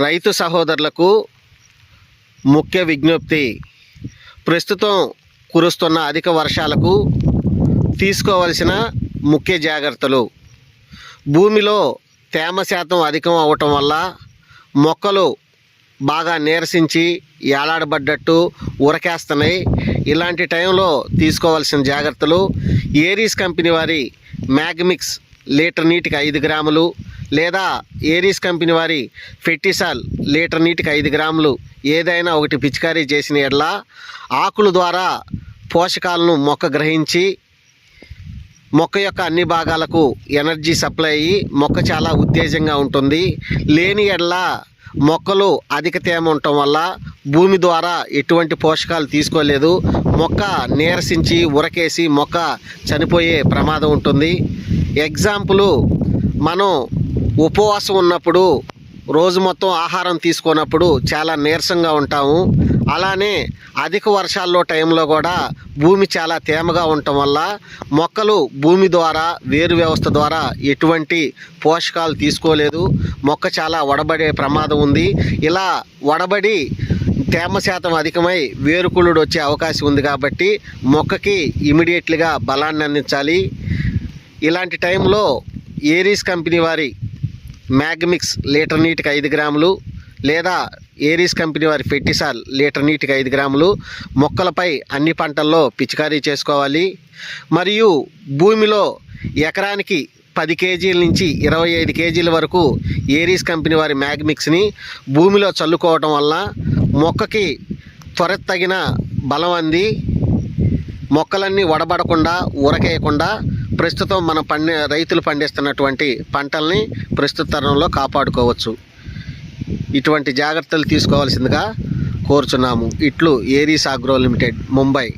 రైతు సహోదరులకు ముఖ్య విజ్ఞప్తి. ప్రస్తుతం కురుస్తున్న అధిక వర్షాలకు తీసుకోవలసిన ముఖ్య జాగ్రత్తలు. భూమిలో తేమ శాతం అధికం అవటం వల్ల మొక్కలు బాగా నీరసించి ఏలాడబడ్డట్టు ఉరకేస్తున్నాయి ఇలాంటి టైంలో తీసుకోవాల్సిన జాగ్రత్తలు. ఏరీస్ కంపెనీ వారి మ్యాగ్మిక్స్ లీటర్ నీటికి ఐదు గ్రాములు లేదా ఏరీస్ కంపెనీ వారి ఫెట్టిసాల్ లీటర్ నీటికి ఐదు గ్రాములు ఏదైనా ఒకటి పిచికారీ చేసిన ఎడల ఆకుల ద్వారా పోషకాలను మొక్క గ్రహించి మొక్క యొక్క అన్ని భాగాలకు ఎనర్జీ సప్లై అయ్యి మొక్క చాలా ఉత్తేజంగా ఉంటుంది. లేని ఎడల మొక్కలు అధిక తేమ ఉండటం వల్ల భూమి ద్వారా ఎటువంటి పోషకాలు తీసుకోలేదు. మొక్క నీరసించి ఉరకేసి మొక్క చనిపోయే ప్రమాదం ఉంటుంది. ఎగ్జాంపుల్ మనం ఉపవాసం ఉన్నప్పుడు రోజు మొత్తం ఆహారం తీసుకున్నప్పుడు చాలా నీరసంగా ఉంటాము. అలానే అధిక వర్షాల్లో టైంలో కూడా భూమి చాలా తేమగా ఉండటం వల్ల మొక్కలు భూమి ద్వారా వేరు వ్యవస్థ ద్వారా ఎటువంటి పోషకాలు తీసుకోలేదు. మొక్క చాలా వడబడే ప్రమాదం ఉంది. ఇలా వడబడి తేమ శాతం అధికమై వేరుకుళ్ళుడు వచ్చే అవకాశం ఉంది కాబట్టి మొక్కకి ఇమీడియట్లీగా బలాన్ని అందించాలి ఇలాంటి టైంలో ఏరీస్ కంపెనీ వారి మ్యాగ్మిక్స్ లీటర్ నీటికి ఐదు గ్రాములు లేదా ఏరీస్ కంపెనీ వారి ఫెట్టిసాల్ లీటర్ నీటికి ఐదు గ్రాములు మొక్కలపై అన్ని పంటల్లో పిచికారీ చేసుకోవాలి. మరియు భూమిలో ఎకరానికి పది కేజీల నుంచి ఇరవై ఐదు కేజీల వరకు ఏరీస్ కంపెనీ వారి మ్యాగ్మిక్స్ని భూమిలో చల్లుకోవటం వల్ల మొక్కకి త్వర తగిన బలం అంది. మొక్కలన్నీ వడబడకుండా ఉరకేయకుండా ప్రస్తుతం మన పండి రైతులు పండిస్తున్నటువంటి పంటల్ని ప్రస్తుత తరంలో కాపాడుకోవచ్చు. ఇటువంటి జాగ్రత్తలు తీసుకోవాల్సిందిగా కోరుచున్నాము. ఇట్లు ఏరీస్ ఆగ్రో లిమిటెడ్ ముంబై.